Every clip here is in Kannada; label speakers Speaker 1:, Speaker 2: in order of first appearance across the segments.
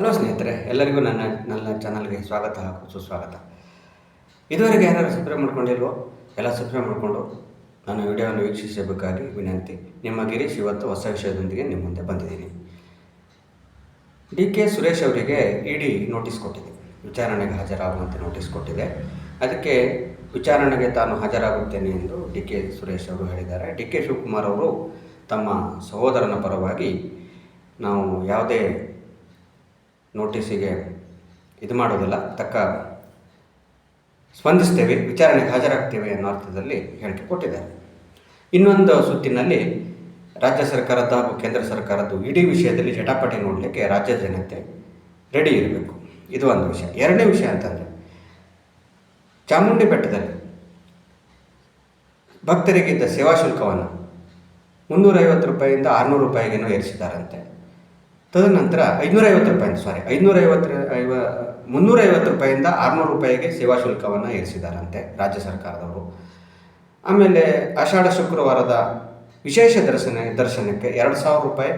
Speaker 1: ಹಲೋ ಸ್ನೇಹಿತರೆ, ಎಲ್ಲರಿಗೂ ನನ್ನ ನನ್ನ ಚಾನಲ್ಗೆ ಸ್ವಾಗತ ಹಾಗೂ ಸುಸ್ವಾಗತ. ಇದುವರೆಗೆ ಯಾರು ಸಬ್ಸ್ಕ್ರೈಬ್ ಮಾಡ್ಕೊಂಡಿಲ್ವೋ, ಎಲ್ಲ ಸಬ್ಸ್ಕ್ರೈಬ್ ಮಾಡಿಕೊಂಡು ನನ್ನ ವಿಡಿಯೋವನ್ನು ವೀಕ್ಷಿಸಬೇಕಾಗಿ ವಿನಂತಿ. ನಿಮ್ಮ ಗಿರೀಶ್ ಇವತ್ತು ಹೊಸ ವಿಷಯದೊಂದಿಗೆ ನಿಮ್ಮ ಮುಂದೆ ಬಂದಿದ್ದೀನಿ. ಡಿ ಕೆ ಸುರೇಶ್ ಅವರಿಗೆ ಇಡಿ ನೋಟಿಸ್ ಕೊಟ್ಟಿದೆ. ವಿಚಾರಣೆಗೆ ಹಾಜರಾಗುವಂತೆ ನೋಟಿಸ್ ಕೊಟ್ಟಿದೆ. ಅದಕ್ಕೆ ವಿಚಾರಣೆಗೆ ತಾನು ಹಾಜರಾಗುತ್ತೇನೆ ಎಂದು ಡಿ ಕೆ ಸುರೇಶ್ ಅವರು ಹೇಳಿದ್ದಾರೆ. ಡಿ ಕೆ ಶಿವಕುಮಾರ್ ಅವರು ತಮ್ಮ ಸಹೋದರನ ಪರವಾಗಿ ನಾವು ಯಾವುದೇ ನೋಟಿಸಿಗೆ ಇದು ಮಾಡೋದಿಲ್ಲ, ತಕ್ಕ ಸ್ಪಂದಿಸ್ತೇವೆ, ವಿಚಾರಣೆಗೆ ಹಾಜರಾಗ್ತೇವೆ ಅನ್ನೋ ಅರ್ಥದಲ್ಲಿ ಹೇಳಿಕೆ ಕೊಟ್ಟಿದ್ದಾರೆ. ಇನ್ನೊಂದು ಸುತ್ತಿನಲ್ಲಿ ರಾಜ್ಯ ಸರ್ಕಾರದ ಹಾಗೂ ಕೇಂದ್ರ ಸರ್ಕಾರದ್ದು ಇಡೀ ವಿಷಯದಲ್ಲಿ ಜಟಾಪಟಿ ನೋಡಲಿಕ್ಕೆ ರಾಜ್ಯ ಜನತೆ ರೆಡಿ ಇರಬೇಕು. ಇದು ಒಂದು ವಿಷಯ. ಎರಡನೇ ವಿಷಯ ಅಂತಂದರೆ, ಚಾಮುಂಡಿ ಬೆಟ್ಟದಲ್ಲಿ ಭಕ್ತರಿಗಿದ್ದ ಸೇವಾ ಶುಲ್ಕವನ್ನು ಮುನ್ನೂರೈವತ್ತು ರೂಪಾಯಿಯಿಂದ ಆರುನೂರು ರೂಪಾಯಿಗೇನೋ ಏರಿಸಿದ್ದಾರಂತೆ. ತದನಂತರ ಐನೂರೈವತ್ತು ರೂಪಾಯಿ ಸಾರಿ ಐನೂರೈವತ್ತರ ಐವ, ಮುನ್ನೂರೈವತ್ತು ರೂಪಾಯಿಂದ ಆರುನೂರು ರೂಪಾಯಿಗೆ ಸೇವಾ ಶುಲ್ಕವನ್ನು ಏರಿಸಿದಾರಂತೆ ರಾಜ್ಯ ಸರ್ಕಾರದವರು. ಆಮೇಲೆ ಆಷಾಢ ಶುಕ್ರವಾರದ ವಿಶೇಷ ದರ್ಶನ, ದರ್ಶನಕ್ಕೆ ಎರಡು ಸಾವಿರ ರೂಪಾಯಿ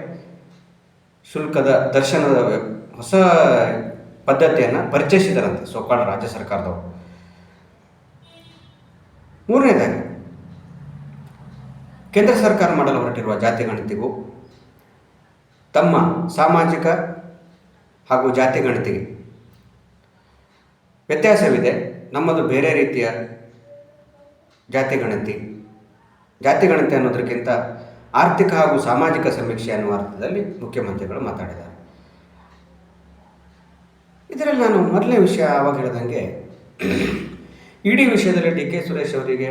Speaker 1: ಶುಲ್ಕದ ದರ್ಶನದ ಹೊಸ ಪದ್ಧತಿಯನ್ನು ಪರಿಚಯಿಸಿದಾರಂತೆ ಸೋಕಾಳ ರಾಜ್ಯ ಸರ್ಕಾರದವರು. ಮೂರನೇದಾಗಿ, ಕೇಂದ್ರ ಸರ್ಕಾರ ಮಾಡಲು ಹೊರಟಿರುವ ಜಾತಿ ಗಣತಿಗೂ ತಮ್ಮ ಸಾಮಾಜಿಕ ಹಾಗೂ ಜಾತಿ ಗಣತಿಗೆ. ವ್ಯತ್ಯಾಸವಿದೆ, ನಮ್ಮದು ಬೇರೆ ರೀತಿಯ ಜಾತಿ ಗಣತಿ. ಜಾತಿ ಗಣತಿ ಅನ್ನೋದಕ್ಕಿಂತ ಆರ್ಥಿಕ ಹಾಗೂ ಸಾಮಾಜಿಕ ಸಮೀಕ್ಷೆ ಅನ್ನುವ ಅರ್ಥದಲ್ಲಿ ಮುಖ್ಯಮಂತ್ರಿಗಳು ಮಾತಾಡಿದ್ದಾರೆ. ಇದರಲ್ಲಿ ನಾನು ಮೊದಲನೇ ವಿಷಯ ಆವಾಗ ಹೇಳ್ದಂಗೆ, ಇಡೀ ವಿಷಯದಲ್ಲಿ ಡಿ ಕೆ ಸುರೇಶ್ ಅವರಿಗೆ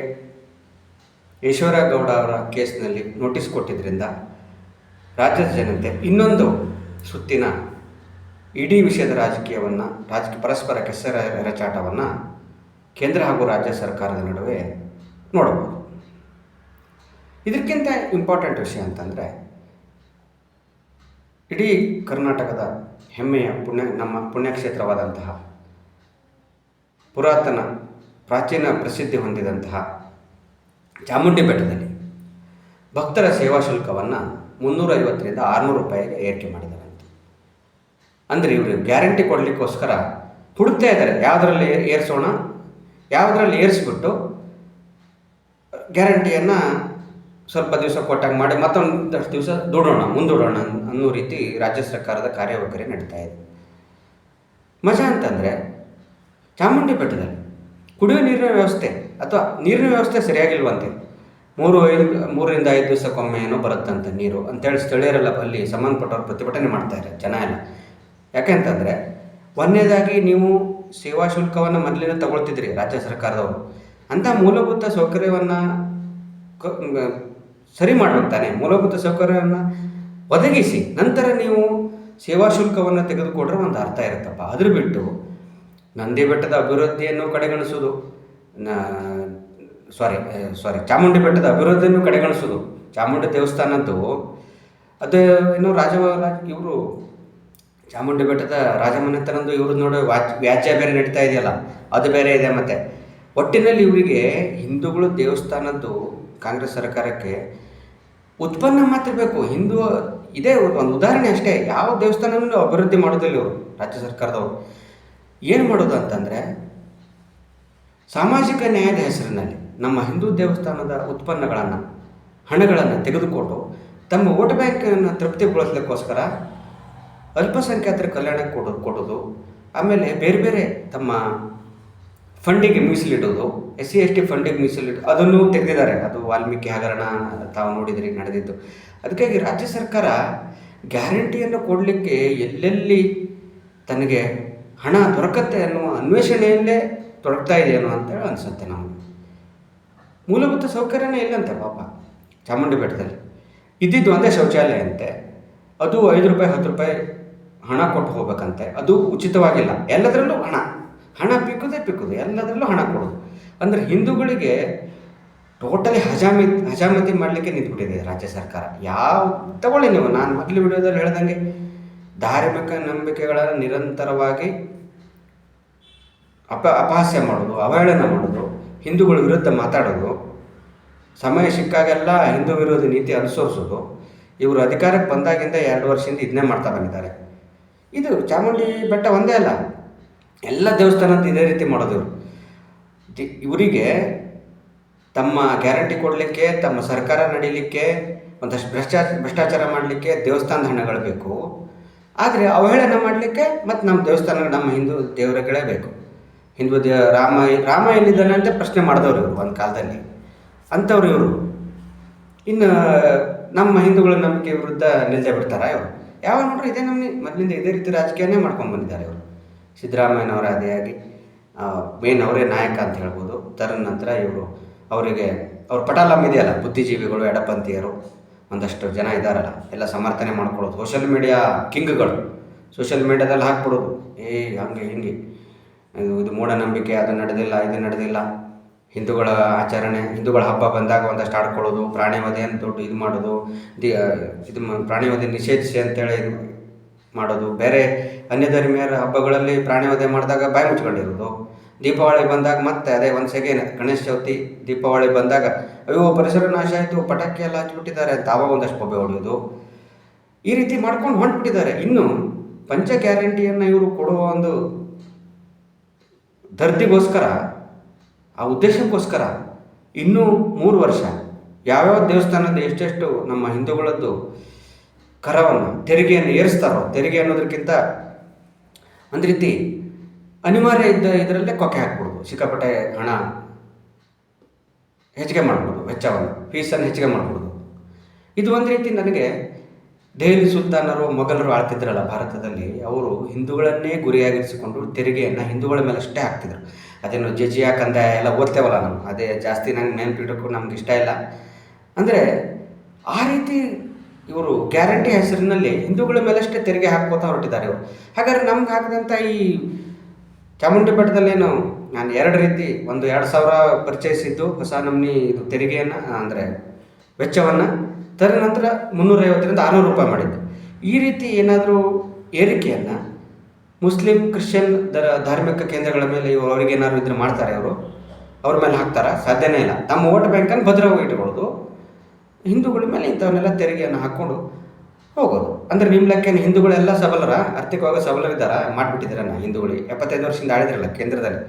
Speaker 1: ಈಶ್ವರ ಗೌಡ ಅವರ ಕೇಸ್ನಲ್ಲಿ ನೋಟಿಸ್ ಕೊಟ್ಟಿದ್ದರಿಂದ ರಾಜ್ಯದ ಜನತೆ. ಇನ್ನೊಂದು ಸುತ್ತಿನ ಇಡೀ ವಿಷಯದ ರಾಜಕೀಯವನ್ನು, ರಾಜಕೀಯ ಪರಸ್ಪರ ಕೆಸರ ಎರಚಾಟವನ್ನು ಕೇಂದ್ರ ಹಾಗೂ ರಾಜ್ಯ ಸರ್ಕಾರದ ನಡುವೆ ನೋಡಬಹುದು. ಇದಕ್ಕಿಂತ ಇಂಪಾರ್ಟೆಂಟ್ ವಿಷಯ ಅಂತಂದರೆ, ಇಡೀ ಕರ್ನಾಟಕದ ಹೆಮ್ಮೆಯ ಪುಣ್ಯ, ನಮ್ಮ ಪುಣ್ಯಕ್ಷೇತ್ರವಾದಂತಹ ಪುರಾತನ ಪ್ರಾಚೀನ ಪ್ರಸಿದ್ಧಿ ಹೊಂದಿದಂತಹ ಚಾಮುಂಡಿ ಬೆಟ್ಟದಲ್ಲಿ ಭಕ್ತರ ಸೇವಾ ಶುಲ್ಕವನ್ನು ಮುನ್ನೂರೈವತ್ತರಿಂದ ಆರುನೂರು ರೂಪಾಯಿಗೆ ಏರಿಕೆ ಅಂತ. ಅಂದರೆ ಇವರು ಗ್ಯಾರಂಟಿ ಕೊಡಲಿಕ್ಕೋಸ್ಕರ ಹುಡುಕ್ತಾ ಇದ್ದಾರೆ. ಯಾವುದರಲ್ಲಿ ಏರಿಸೋಣ? ಯಾವುದರಲ್ಲಿ ಏರಿಸ್ಬಿಟ್ಟು ಗ್ಯಾರಂಟಿಯನ್ನು ಸ್ವಲ್ಪ ದಿವಸ ಕೊಟ್ಟಾಗ ಮಾಡಿ ಮತ್ತೊಂದಷ್ಟು ದಿವಸ ದೂಡೋಣ, ಮುಂದೂಡೋಣ ಅನ್ನೋ ರೀತಿ ರಾಜ್ಯ ಸರ್ಕಾರದ ಕಾರ್ಯವೈಖರಿ ನಡೀತಾ ಇದೆ. ಮಜಾ ಅಂತಂದರೆ ಚಾಮುಂಡಿ ಬೆಟ್ಟದಲ್ಲಿ ಕುಡಿಯುವ ನೀರಿನ ವ್ಯವಸ್ಥೆ ಅಥವಾ ನೀರಿನ ವ್ಯವಸ್ಥೆ ಸರಿಯಾಗಿಲ್ವಂತೆ ಮೂರು ಐದು, ಮೂರರಿಂದ ಐದು ದಿವಸಕ್ಕೊಮ್ಮೆ ಏನೋ ಬರುತ್ತಂತೆ ನೀರು ಅಂತೇಳಿ ಸ್ಥಳೀಯರೆಲ್ಲ ಅಲ್ಲಿ ಸಂಬಂಧಪಟ್ಟವ್ರು ಪ್ರತಿಭಟನೆ ಮಾಡ್ತಾರೆ ಜನ ಎಲ್ಲ. ಯಾಕೆಂತಂದರೆ ಒಂದನೇದಾಗಿ ನೀವು ಸೇವಾ ಶುಲ್ಕವನ್ನು ಮೊದಲಿನ ತಗೊಳ್ತಿದ್ರಿ ರಾಜ್ಯ ಸರ್ಕಾರದವರು. ಅಂಥ ಮೂಲಭೂತ ಸೌಕರ್ಯವನ್ನು ಸರಿ ತಾನೆ ಮೂಲಭೂತ ಸೌಕರ್ಯವನ್ನು ಒದಗಿಸಿ, ನಂತರ ನೀವು ಸೇವಾ ಶುಲ್ಕವನ್ನು ತೆಗೆದುಕೊಂಡ್ರೆ ಒಂದು ಅರ್ಥ ಇರುತ್ತಪ್ಪ. ಅದ್ರ ಬಿಟ್ಟು, ನಂದಿ ಬೆಟ್ಟದ ಅಭಿವೃದ್ಧಿಯನ್ನು ಕಡೆಗಣಿಸೋದು ಸಾರಿ ಸಾರಿ ಚಾಮುಂಡಿ ಬೆಟ್ಟದ ಅಭಿವೃದ್ಧಿಯನ್ನು ಕಡೆಗಣಿಸೋದು. ಚಾಮುಂಡಿ ದೇವಸ್ಥಾನದ್ದು, ಅದು ಇನ್ನು ರಾಜ, ಇವರು ಚಾಮುಂಡಿ ಬೆಟ್ಟದ ರಾಜಮನೆತನದ್ದು ಇವ್ರದ್ದು ನೋಡಿ, ವಾಚ್, ವ್ಯಾಜ್ಯ ಬೇರೆ ನಡೀತಾ ಇದೆಯಲ್ಲ, ಅದು ಬೇರೆ ಇದೆ ಮತ್ತು. ಒಟ್ಟಿನಲ್ಲಿ ಇವರಿಗೆ ಹಿಂದೂಗಳು ದೇವಸ್ಥಾನದ್ದು ಕಾಂಗ್ರೆಸ್ ಸರ್ಕಾರಕ್ಕೆ ಉತ್ಪನ್ನ ಮಾತ್ರ ಬೇಕು. ಹಿಂದೂ, ಇದೇ ಒಂದು ಉದಾಹರಣೆ ಅಷ್ಟೇ. ಯಾವ ದೇವಸ್ಥಾನವನ್ನು ಅಭಿವೃದ್ಧಿ ಮಾಡೋದಿಲ್ಲ ಇವರು, ರಾಜ್ಯ ಸರ್ಕಾರದವರು. ಏನು ಮಾಡೋದು ಅಂತಂದರೆ, ಸಾಮಾಜಿಕ ನ್ಯಾಯದ ಹೆಸರಿನಲ್ಲಿ ನಮ್ಮ ಹಿಂದೂ ದೇವಸ್ಥಾನದ ಉತ್ಪನ್ನಗಳನ್ನು, ಹಣಗಳನ್ನು ತೆಗೆದುಕೊಂಡು ತಮ್ಮ ವೋಟ್ ಬ್ಯಾಂಕನ್ನು ತೃಪ್ತಿಗೊಳಿಸ್ಲಿಕ್ಕೋಸ್ಕರ ಅಲ್ಪಸಂಖ್ಯಾತರ ಕಲ್ಯಾಣಕ್ಕೆ ಕೊಡೋ ಕೊಡೋದು, ಆಮೇಲೆ ಬೇರೆ ಬೇರೆ ತಮ್ಮ ಫಂಡಿಗೆ ಮೀಸಲಿಡೋದು ಎಸ್ ಸಿ ಎಸ್ ಟಿ ಫಂಡಿಗೆ ಮೀಸಲಿಟ್ಟು ಅದನ್ನು ತೆಗೆದಿದ್ದಾರೆ. ಅದು ವಾಲ್ಮೀಕಿ ಹಗರಣ ತಾವು ನೋಡಿದರೆ ನಡೆದಿದ್ದು. ಅದಕ್ಕಾಗಿ ರಾಜ್ಯ ಸರ್ಕಾರ ಗ್ಯಾರಂಟಿಯನ್ನು ಕೊಡಲಿಕ್ಕೆ ಎಲ್ಲೆಲ್ಲಿ ತನಗೆ ಹಣ ದೊರಕತ್ತೆ ಅನ್ನುವ ಅನ್ವೇಷಣೆಯಲ್ಲೇ ತೊಡಗ್ತಾ ಇದೆಯೇನೋ ಅಂತೇಳಿ ಅನಿಸುತ್ತೆ ನಮಗೆ. ಮೂಲಭೂತ ಸೌಕರ್ಯನೇ ಇಲ್ಲಂತೆ ಪಾಪ, ಚಾಮುಂಡಿ ಬೆಟ್ಟದಲ್ಲಿ. ಇದ್ದಿದ್ದು ಒಂದೇ ಶೌಚಾಲಯ ಅಂತೆ. ಅದು ಐದು ರೂಪಾಯಿ, ಹತ್ತು ರೂಪಾಯಿ ಹಣ ಕೊಟ್ಟು ಹೋಗ್ಬೇಕಂತೆ. ಅದು ಉಚಿತವಾಗಿಲ್ಲ. ಎಲ್ಲದರಲ್ಲೂ ಹಣ. ಹಣ ಪಿಕ್ಕುದೇ ಪಿಕ್ಕುದು ಎಲ್ಲದರಲ್ಲೂ ಹಣ ಕೊಡೋದು. ಅಂದರೆ ಹಿಂದೂಗಳಿಗೆ ಟೋಟಲಿ ಹಜಾಮಿ, ಹಜಾಮತಿ ಮಾಡಲಿಕ್ಕೆ ನಿಂತ್ಬಿಟ್ಟಿದೆ ರಾಜ್ಯ ಸರ್ಕಾರ. ಯಾವ, ತಗೊಳ್ಳಿ ನೀವು. ನಾನು ಮೊದಲು ವಿಡಿಯೋದಲ್ಲಿ ಹೇಳ್ದಂಗೆ ಧಾರ್ಮಿಕ ನಂಬಿಕೆಗಳನ್ನು ನಿರಂತರವಾಗಿ ಅಪ, ಅಪಹಾಸ್ಯ ಮಾಡೋದು, ಅವಹೇಳನ ಮಾಡೋದು. ಹಿಂದೂಗಳ ವಿರುದ್ಧ ಮಾತಾಡೋದು, ಸಮಯ ಸಿಕ್ಕಾಗೆಲ್ಲ ಹಿಂದೂ ವಿರೋಧಿ ನೀತಿ ಅನುಸರಿಸೋದು, ಇವರು ಅಧಿಕಾರಕ್ಕೆ ಬಂದಾಗಿಂದ ಎರಡು ವರ್ಷದಿಂದ ಇದನ್ನೇ ಮಾಡ್ತಾ ಬಂದಿದ್ದಾರೆ. ಇದು ಚಾಮುಂಡಿ ಬೆಟ್ಟ ಒಂದೇ ಅಲ್ಲ, ಎಲ್ಲ ದೇವಸ್ಥಾನದ ಇದೇ ರೀತಿ ಮಾಡೋದು ಇವರು. ಇವರಿಗೆ ತಮ್ಮ ಗ್ಯಾರಂಟಿ ಕೊಡಲಿಕ್ಕೆ, ತಮ್ಮ ಸರ್ಕಾರ ನಡೀಲಿಕ್ಕೆ, ಒಂದಷ್ಟು ಭ್ರಷ್ಟಾಚ, ಭ್ರಷ್ಟಾಚಾರ ಮಾಡಲಿಕ್ಕೆ ದೇವಸ್ಥಾನದ ಹಣಗಳು ಬೇಕು. ಆದರೆ ಅವಹೇಳನ ಮಾಡಲಿಕ್ಕೆ ಮತ್ತು ನಮ್ಮ ದೇವಸ್ಥಾನ ನಮ್ಮ ಹಿಂದೂ ದೇವರುಗಳೇ ಬೇಕು. ಹಿಂದೂ ದೇ ರಾಮ ರಾಮ ಎಲ್ಲಿದ್ದಾನೆ ಅಂತ ಪ್ರಶ್ನೆ ಮಾಡಿದವರು ಇವರು ಒಂದು ಕಾಲದಲ್ಲಿ. ಅಂಥವ್ರು ಇವರು. ಇನ್ನು ನಮ್ಮ ಹಿಂದೂಗಳ ನಂಬಿಕೆ ವಿರುದ್ಧ ನಿಲ್ದೇ ಬಿಡ್ತಾರ ಇವರು? ಯಾವ ನೋಡ್ರಿ, ಇದೇ ನಮ್ಮ ಮೊದಲಿಂದ ಇದೇ ರೀತಿ ರಾಜಕೀಯನೇ ಮಾಡ್ಕೊಂಡು ಬಂದಿದ್ದಾರೆ ಇವರು. ಸಿದ್ದರಾಮಯ್ಯನವರ ಆದಿಯಾಗಿ ಮೇನ್ ಅವರೇ ನಾಯಕ ಅಂತ ಹೇಳ್ಬೋದು. ತದ ನಂತರ ಇವರು, ಅವರಿಗೆ, ಅವ್ರ ಪಟಾಲಂ ಇದೆಯಲ್ಲ, ಬುದ್ಧಿಜೀವಿಗಳು, ಎಡಪಂಥೀಯರು, ಒಂದಷ್ಟು ಜನ ಇದ್ದಾರಲ್ಲ ಎಲ್ಲ ಸಮರ್ಥನೆ ಮಾಡ್ಕೊಳ್ಳೋದು. Social media ಕಿಂಗ್ಗಳು. ಸೋಷಿಯಲ್ ಮೀಡಿಯಾದಲ್ಲಿ ಹಾಕ್ಬಿಡೋದು. ಏ, ಹಂಗೆ, ಹಿಂಗೆ. ಇದು ಇದು ಮೂಢನಂಬಿಕೆ, ಅದು ನಡೆದಿಲ್ಲ, ಇದು ನಡೆದಿಲ್ಲ. ಹಿಂದೂಗಳ ಆಚರಣೆ, ಹಿಂದೂಗಳ ಹಬ್ಬ ಬಂದಾಗ ಒಂದಷ್ಟು ಆಡ್ಕೊಳ್ಳೋದು ಪ್ರಾಣಿವಧೆ ಅಂತ ದೊಡ್ಡ ಇದು ಮಾಡೋದು, ದಿ ಇದು ಪ್ರಾಣಿ ವಧೆ ನಿಷೇಧಿಸಿ ಅಂತೇಳಿ ಇದು ಮಾಡೋದು. ಬೇರೆ ಅನ್ಯ ಧರ್ಮೀಯರ ಹಬ್ಬಗಳಲ್ಲಿ ಪ್ರಾಣಿವಧೆ ಮಾಡಿದಾಗ ಬಾಯಿ ಮುಚ್ಕೊಂಡಿರೋದು. ದೀಪಾವಳಿ ಬಂದಾಗ ಮತ್ತೆ ಅದೇ ಒಂದು ಸೆಕೆಂಡ್ ಗಣೇಶ ಚೌತಿ ದೀಪಾವಳಿ ಬಂದಾಗ, ಅಯ್ಯೋ, ಪರಿಸರ ನಾಶ ಆಯಿತು, ಪಟಾಕಿ ಎಲ್ಲ ಹಚ್ಚಿಬಿಟ್ಟಿದ್ದಾರೆ ಆವಾಗ ಒಂದಷ್ಟು ಬೊಬ್ಬೆ ಹೊಡೆಯೋದು. ಈ ರೀತಿ ಮಾಡ್ಕೊಂಡು ಹೊಂಟ್ಬಿಟ್ಟಿದ್ದಾರೆ. ಇನ್ನು ಪಂಚ ಗ್ಯಾರಂಟಿಯನ್ನು ಇವರು ಕೊಡುವ ಒಂದು ದರ್ದಿಗೋಸ್ಕರ, ಆ ಉದ್ದೇಶಕ್ಕೋಸ್ಕರ ಇನ್ನೂ ಮೂರು ವರ್ಷ ಯಾವ್ಯಾವ ದೇವಸ್ಥಾನದ ಎಷ್ಟೆಷ್ಟು ನಮ್ಮ ಹಿಂದೂಗಳದ್ದು ಕರವನ್ನು, ತೆರಿಗೆಯನ್ನು ಏರಿಸ್ತಾರೋ, ತೆರಿಗೆ ಅನ್ನೋದಕ್ಕಿಂತ ಒಂದು ರೀತಿ ಅನಿವಾರ್ಯ ಇದ್ದ ಇದರಲ್ಲೇ ಕೊಕ್ಕೆ ಹಾಕ್ಬಿಡ್ದು ಸಿಕ್ಕಾಪಟ್ಟೆ ಹಣ ಹೆಚ್ಚಿಗೆ ಮಾಡ್ಬೋದು, ವೆಚ್ಚವನ್ನು ಫೀಸನ್ನು ಹೆಚ್ಚಿಗೆ ಮಾಡ್ಬೋದು. ಇದು ಒಂದು ರೀತಿ ನನಗೆ ದೆಹಲಿ ಸುಲ್ತಾನರು ಮೊಘಲರು ಆಳ್ತಿದ್ರಲ್ಲ ಭಾರತದಲ್ಲಿ, ಅವರು ಹಿಂದೂಗಳನ್ನೇ ಗುರಿಯಾಗಿರಿಸಿಕೊಂಡು ತೆರಿಗೆಯನ್ನು ಹಿಂದೂಗಳ ಮೇಲೆ ಅಷ್ಟೇ ಹಾಕ್ತಿದ್ರು. ಅದೇನು ಜಜಿಯಾ ಕಂದಾಯ ಎಲ್ಲ ಓದ್ತೇವಲ್ಲ ನಾವು, ಅದೇ ಜಾಸ್ತಿ ನಂಗೆ ನೆನಪಿಡೋಕ್ಕೂ ನಮ್ಗೆ ಇಷ್ಟ ಇಲ್ಲ. ಅಂದರೆ ಆ ರೀತಿ ಇವರು ಗ್ಯಾರಂಟಿ ಹೆಸರಿನಲ್ಲಿ ಹಿಂದೂಗಳ ಮೇಲಷ್ಟೇ ತೆರಿಗೆ ಹಾಕ್ಕೋತಾ ಹೊರಟಿದ್ದಾರೆ ಇವರು. ಹಾಗಾದ್ರೆ ನಮ್ಗೆ ಹಾಕಿದಂಥ ಈ ಚಾಮುಂಡಿ ಬೆಟ್ಟದಲ್ಲೇನು ನಾನು ಎರಡು ರೀತಿ ಒಂದು ಎರಡು ಸಾವಿರ ಪರಿಚಯಿಸಿದ್ದು ಹೊಸ ನಮ್ನಿ ಇದು ತೆರಿಗೆಯನ್ನು, ಅಂದರೆ ವೆಚ್ಚವನ್ನು ತದನಂತರ ಮುನ್ನೂರೈವತ್ತರಿಂದ ಆರುನೂರು ರೂಪಾಯಿ ಮಾಡಿದ್ದು. ಈ ರೀತಿ ಏನಾದರೂ ಏರಿಕೆಯನ್ನು ಮುಸ್ಲಿಂ, ಕ್ರಿಶ್ಚಿಯನ್ ದರ, ಧಾರ್ಮಿಕ ಕೇಂದ್ರಗಳ ಮೇಲೆ ಅವ್ರಿಗೆ ಏನಾದ್ರು ಇದ್ರೆ ಮಾಡ್ತಾರೆ ಅವರು, ಅವ್ರ ಮೇಲೆ ಹಾಕ್ತಾರೆ? ಸಾಧ್ಯನೇ ಇಲ್ಲ. ತಮ್ಮ ವೋಟ್ ಬ್ಯಾಂಕನ್ನು ಭದ್ರವಾಗಿ ಇಟ್ಕೊಳ್ಳೋದು. ಹಿಂದೂಗಳ ಮೇಲೆ ಇಂಥವನ್ನೆಲ್ಲ ತೆರಿಗೆಯನ್ನು ಹಾಕ್ಕೊಂಡು ಹೋಗೋದು. ಅಂದರೆ ನಿಮ್ಮ ಲೆಕ್ಕೇನು ಹಿಂದೂಗಳೆಲ್ಲ ಸಬಲರ? ಆರ್ಥಿಕವಾಗಿ ಸಬಲರಿದ್ದಾರ? ನಾ ಹಿಂದೂಗಳಿಗೆ? ಎಪ್ಪತ್ತೈದು ವರ್ಷದಿಂದ ಆಳಿದ್ರಲ್ಲ ಕೇಂದ್ರದಲ್ಲಿ.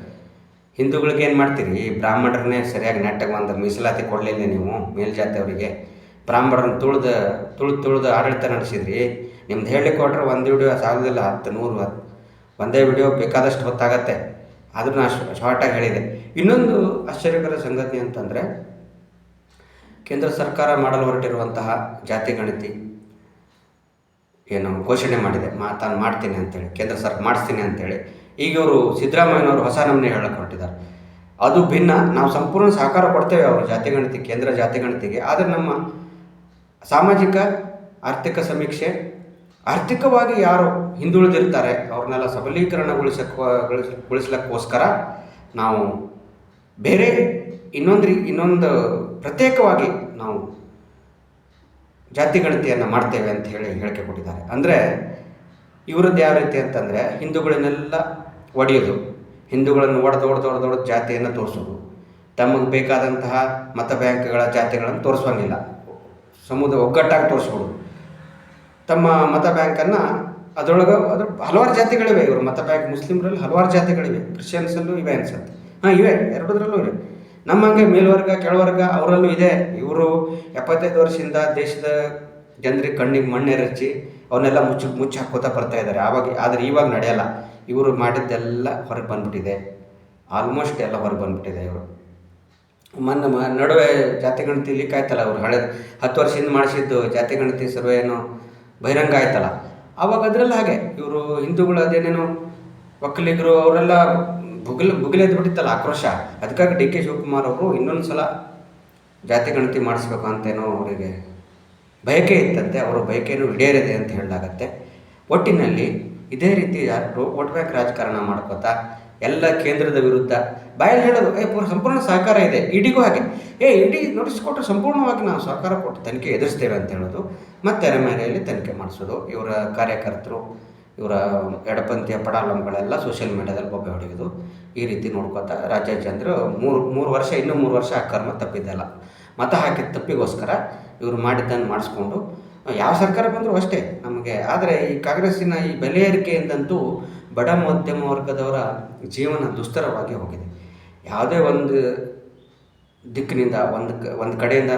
Speaker 1: ಹಿಂದೂಗಳಿಗೆ ಏನು ಮಾಡ್ತೀರಿ? ಬ್ರಾಹ್ಮಣರನ್ನೇ ಸರಿಯಾಗಿ ನೆಟ್ಟಾಗಿ ಒಂದು ಮೀಸಲಾತಿ ಕೊಡಲಿಲ್ಲ ನೀವು ಮೇಲ್ಜಾತಿಯವರಿಗೆ? ಬ್ರಾಹ್ಮಣರನ್ನ ತುಳಿದು ತುಳಿದು ತುಳಿದು ಆಡಳಿತ ನಡೆಸಿದ್ರಿ. ನಿಮ್ದು ಹೇಳಿ ಕೊಟ್ರೆ ಒಂದು ವಿಡಿಯೋ ಸಾಗೋದಿಲ್ಲ ಹತ್ತು, ನೂರು ಹತ್ತು, ಒಂದೇ ವಿಡಿಯೋ ಬೇಕಾದಷ್ಟು ಹೊತ್ತಾಗತ್ತೆ. ಆದರೂ ನಾನು ಶಾರ್ಟಾಗಿ ಹೇಳಿದೆ. ಇನ್ನೊಂದು ಆಶ್ಚರ್ಯಕರ ಸಂಗತಿ ಅಂತಂದರೆ, ಕೇಂದ್ರ ಸರ್ಕಾರ ಮಾಡಲು ಹೊರಟಿರುವಂತಹ ಜಾತಿ ಗಣತಿ ಏನು ಘೋಷಣೆ ಮಾಡಿದೆ. ಮಾ, ತಾನು ಮಾಡ್ತೀನಿ ಅಂತೇಳಿ, ಕೇಂದ್ರ ಸರ್ಕಾರ ಮಾಡಿಸ್ತೀನಿ ಅಂತೇಳಿ. ಈಗ ಇವರು ಸಿದ್ದರಾಮಯ್ಯನವರು ಹೊಸ ನಮೂನೆ ಹೇಳಕ್ಕೆ ಹೊರಟಿದ್ದಾರೆ. ಅದು ಭಿನ್ನ. ನಾವು ಸಂಪೂರ್ಣ ಸಹಕಾರ ಕೊಡ್ತೇವೆ ಅವರು ಜಾತಿ ಗಣತಿ, ಕೇಂದ್ರ ಜಾತಿ ಗಣತಿಗೆ. ಆದರೆ ನಮ್ಮ ಸಾಮಾಜಿಕ, ಆರ್ಥಿಕ ಸಮೀಕ್ಷೆ. ಆರ್ಥಿಕವಾಗಿ ಯಾರು ಹಿಂದುಳಿದಿರ್ತಾರೆ, ಅವ್ರನ್ನೆಲ್ಲ ಸಬಲೀಕರಣಗೊಳಿಸಕ್ಕೆ ನಾವು ಬೇರೆ ಇನ್ನೊಂದು ರೀ ಇನ್ನೊಂದು ಪ್ರತ್ಯೇಕವಾಗಿ ನಾವು ಜಾತಿ ಗಣತಿಯನ್ನು ಮಾಡ್ತೇವೆ ಅಂತ ಹೇಳಿ ಹೇಳಿಕೆ ಕೊಟ್ಟಿದ್ದಾರೆ. ಅಂದರೆ ಇವರದ್ದು ಯಾವ ರೀತಿ ಅಂತಂದರೆ ಹಿಂದೂಗಳನ್ನೆಲ್ಲ ಒಡೆಯೋದು. ಹಿಂದೂಗಳನ್ನು ಒಡೆದು ಒಡೆದು ಒಡೆದು ಒಡೆದು ಜಾತಿಯನ್ನು ತೋರಿಸೋದು. ತಮಗೆ ಬೇಕಾದಂತಹ ಮತ ಬ್ಯಾಂಕ್ಗಳ ಜಾತಿಗಳನ್ನು ತೋರಿಸೋಂಗಿಲ್ಲ. ಸಮುದಾಯ ಒಗ್ಗಟ್ಟಾಗಿ ತೋರಿಸ್ಬೋದು ತಮ್ಮ ಮತ ಬ್ಯಾಂಕನ್ನು ಅದರೊಳಗೆ ಅದ್ರ ಹಲವಾರು ಜಾತಿಗಳಿವೆ. ಇವರು ಮತ ಬ್ಯಾಂಕ್ ಮುಸ್ಲಿಮರಲ್ಲಿ ಹಲವಾರು ಜಾತಿಗಳಿವೆ. ಕ್ರಿಶ್ಚಿಯನ್ಸಲ್ಲೂ ಇವೆ ಅನ್ಸುತ್ತೆ. ಹಾಂ, ಇವೆ. ಎರಡರಲ್ಲೂ ಇವೆ. ನಮ್ಮ ಹಂಗೆ ಮೇಲ್ವರ್ಗ, ಕೆಳವರ್ಗ ಅವರಲ್ಲೂ ಇದೆ. ಇವರು ಎಪ್ಪತ್ತೈದು ವರ್ಷದಿಂದ ದೇಶದ ಜನರಿಗೆ ಕಣ್ಣಿಗೆ ಮಣ್ಣೆರಚಿ ಅವನ್ನೆಲ್ಲ ಮುಚ್ಚಿ ಮುಚ್ಚಿ ಹಾಕೋತಾ ಬರ್ತಾ ಇದ್ದಾರೆ. ಆವಾಗ, ಆದರೆ ಇವಾಗ ನಡೆಯಲ್ಲ. ಇವರು ಮಾಡಿದ್ದೆಲ್ಲ ಹೊರಗೆ ಬಂದ್ಬಿಟ್ಟಿದೆ. ಆಲ್ಮೋಸ್ಟ್ ಎಲ್ಲ ಹೊರಗೆ ಬಂದ್ಬಿಟ್ಟಿದೆ ಇವರು. ಮೊನ್ನೆ ಮ ನಡುವೆ ಜಾತಿ ಗಣತಿ ಲೀಕ್ ಆಯ್ತಲ್ಲ ಅವ್ರು. ಹಳೆ ಹತ್ತು ವರ್ಷದಿಂದ ಮಾಡಿಸಿದ್ದು ಜಾತಿ ಗಣತಿ ಸರ್ವೆ ಏನೋ ಬಹಿರಂಗ ಆಯ್ತಲ್ಲ. ಆವಾಗ ಅದರಲ್ಲಿ ಹಾಗೆ. ಇವರು ಹಿಂದೂಗಳು ಅದೇನೇನೋ ಒಕ್ಕಲಿಗರು ಅವರೆಲ್ಲ ಬುಗಿಲ್ ಭುಗಿಲೆದ್ದು ಬಿಟ್ಟಿತ್ತಲ್ಲ ಆಕ್ರೋಶ. ಅದಕ್ಕಾಗಿ ಡಿ ಕೆ ಶಿವಕುಮಾರ್ ಅವರು ಇನ್ನೊಂದು ಸಲ ಜಾತಿ ಗಣತಿ ಮಾಡಿಸ್ಬೇಕು ಅಂತೇನೋ ಅವರಿಗೆ ಬಯಕೆ ಇತ್ತಂತೆ. ಅವರ ಬಯಕೆಯನ್ನು ಈಡೇರಿದೆ ಅಂತ ಹೇಳಲಾಗತ್ತೆ. ಒಟ್ಟಿನಲ್ಲಿ ಇದೇ ರೀತಿ ಯಾರು ಓಟ್ ಬ್ಯಾಂಕ್ ರಾಜಕಾರಣ ಮಾಡ್ಕೋತಾ ಎಲ್ಲ ಕೇಂದ್ರದ ವಿರುದ್ಧ. ಬಾಯಲ್ಲಿ ಹೇಳೋದು, ಏ, ಪೂರ್ಣ ಸಂಪೂರ್ಣ ಸಹಕಾರ ಇದೆ, ಇಡಿಗೂ ಹಾಗೆ. ಏ, ಇಡಿ ನೋಟಿಸ್ ಕೊಟ್ಟರೆ ಸಂಪೂರ್ಣವಾಗಿ ನಾವು ಸಹಕಾರ ಕೊಟ್ಟು ತನಿಖೆ ಎದುರಿಸ್ತೇವೆ ಅಂತ ಹೇಳೋದು. ಮತ್ತೆ ಅರಮನೆಯಲ್ಲಿ ತನಿಖೆ ಮಾಡಿಸೋದು. ಇವರ ಕಾರ್ಯಕರ್ತರು, ಇವರ ಎಡಪಂಥೀಯ ಪಡಾಲಂಗಳೆಲ್ಲ ಸೋಷಿಯಲ್ ಮೀಡಿಯಾದಲ್ಲಿ ಬೊಬ್ಬೆ ಹೊಡೆಯೋದು. ಈ ರೀತಿ ನೋಡ್ಕೋತಾ ರಾಜ್ಯಾಧ್ಯಕ್ಷರು ಮೂರು ಮೂರು ವರ್ಷ, ಇನ್ನೂ ಮೂರು ವರ್ಷ ಆ ಕರ್ಮ ತಪ್ಪಿದ್ದಲ್ಲ. ಮತ ಹಾಕಿದ ತಪ್ಪಿಗೋಸ್ಕರ ಇವರು ಮಾಡಿದ್ದನ್ನು ಮಾಡಿಸ್ಕೊಂಡು, ಯಾವ ಸರ್ಕಾರ ಬಂದರೂ ಅಷ್ಟೇ ನಮಗೆ. ಆದರೆ ಈ ಕಾಂಗ್ರೆಸ್ಸಿನ ಈ ಬೆಲೆ ಏರಿಕೆಯಿಂದಂತೂ ಬಡ ಮಧ್ಯಮ ವರ್ಗದವರ ಜೀವನ ದುಸ್ತರವಾಗಿ ಹೋಗಿದೆ. ಯಾವುದೇ ಒಂದು ದಿಕ್ಕಿನಿಂದ ಒಂದು ಕ, ಒಂದು ಕಡೆಯಿಂದ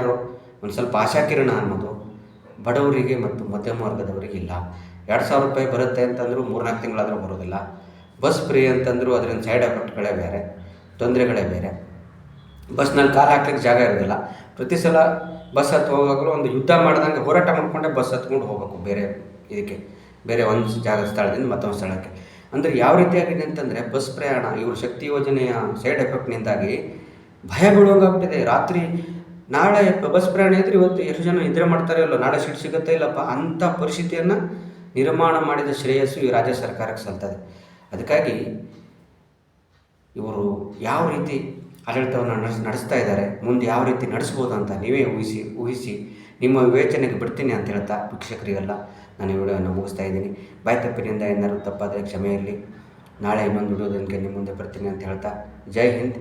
Speaker 1: ಒಂದು ಸ್ವಲ್ಪ ಆಶಾಕಿರಣ ಅನ್ನೋದು ಬಡವರಿಗೆ ಮತ್ತು ಮಧ್ಯಮ ವರ್ಗದವರಿಗೆ ಇಲ್ಲ. ಎರಡು ಸಾವಿರ ರೂಪಾಯಿ ಬರುತ್ತೆ ಅಂತಂದರೂ ಮೂರ್ನಾಲ್ಕು ತಿಂಗಳಾದರೂ ಬರೋದಿಲ್ಲ. ಬಸ್ ಫ್ರೀ ಅಂತಂದರೂ ಅದರಿಂದ ಸೈಡ್ ಎಫೆಕ್ಟ್ಗಳೇ ಬೇರೆ, ತೊಂದರೆಗಳೇ ಬೇರೆ. ಬಸ್ನಲ್ಲಿ ಕಾಲು ಹಾಕ್ಲಿಕ್ಕೆ ಜಾಗ ಇರೋದಿಲ್ಲ. ಪ್ರತಿ ಸಲ ಬಸ್ ಹತ್ತು ಹೋಗೋಕ್ಕೂ ಒಂದು ಯುದ್ಧ ಮಾಡ್ದಂಗೆ ಹೋರಾಟ ಮಾಡ್ಕೊಂಡೆ ಬಸ್ ಹತ್ಕೊಂಡು ಹೋಗಬೇಕು ಬೇರೆ ಇದಕ್ಕೆ. ಬೇರೆ ಒಂದು ಜಾಗ ಸ್ಥಳದಿಂದ ಮತ್ತೊಂದು ಸ್ಥಳಕ್ಕೆ. ಅಂದರೆ ಯಾವ ರೀತಿಯಾಗಿದೆ ಅಂತಂದರೆ ಬಸ್ ಪ್ರಯಾಣ, ಇವರು ಶಕ್ತಿ ಯೋಜನೆಯ ಸೈಡ್ ಎಫೆಕ್ಟ್ನಿಂದಾಗಿ ಭಯ ಬೀಳುವಂಗಾಗ್ಬಿಟ್ಟಿದೆ. ರಾತ್ರಿ ನಾಳೆ ಬಸ್ ಪ್ರಯಾಣ ಇದ್ರೆ ಇವತ್ತು ಎಷ್ಟು ಜನ ನಿದ್ರೆ ಮಾಡ್ತಾರೆ ಇಲ್ಲೋ ನಾಳೆ ಸೀಟ್ ಸಿಗುತ್ತೆ ಇಲ್ಲಪ್ಪ ಅಂಥ ಪರಿಸ್ಥಿತಿಯನ್ನು ನಿರ್ಮಾಣ ಮಾಡಿದ ಶ್ರೇಯಸ್ಸು ಈ ರಾಜ್ಯ ಸರ್ಕಾರಕ್ಕೆ ಸಲ್ತದೆ. ಅದಕ್ಕಾಗಿ ಇವರು ಯಾವ ರೀತಿ ಆಡಳಿತವನ್ನು ನಡೆಸ್, ನಡೆಸ್ತಾ ಇದ್ದಾರೆ, ಮುಂದೆ ಯಾವ ರೀತಿ ನಡೆಸ್ಬೋದು ಅಂತ ನೀವೇ ಊಹಿಸಿ ಊಹಿಸಿ ನಿಮ್ಮ ವಿವೇಚನೆಗೆ ಬಿಡ್ತೀನಿ ಅಂತ ಹೇಳ್ತಾ ವೀಕ್ಷಕರಿಗೆಲ್ಲ ನಾನು ಈ ವಿಡಿಯೋವನ್ನು ಮುಗಿಸ್ತಾ ಇದ್ದೀನಿ. ಬಾಯ್ ತಪ್ಪಿನಿಂದ ಏನಾದರೂ ತಪ್ಪಾದರೆ ಕ್ಷಮೆ ಇರಲಿ ನಾಳೆ ಇನ್ನೊಂದು ವಿಡಿಯೋದೊಂದಿಗೆ ನಿಮ್ಮ ಮುಂದೆ ಬರ್ತೀನಿ ಅಂತ ಹೇಳ್ತಾ, ಜೈ ಹಿಂದ್,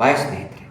Speaker 1: ಬಾಯ್ ಸ್ನೇಹಿತರೆ.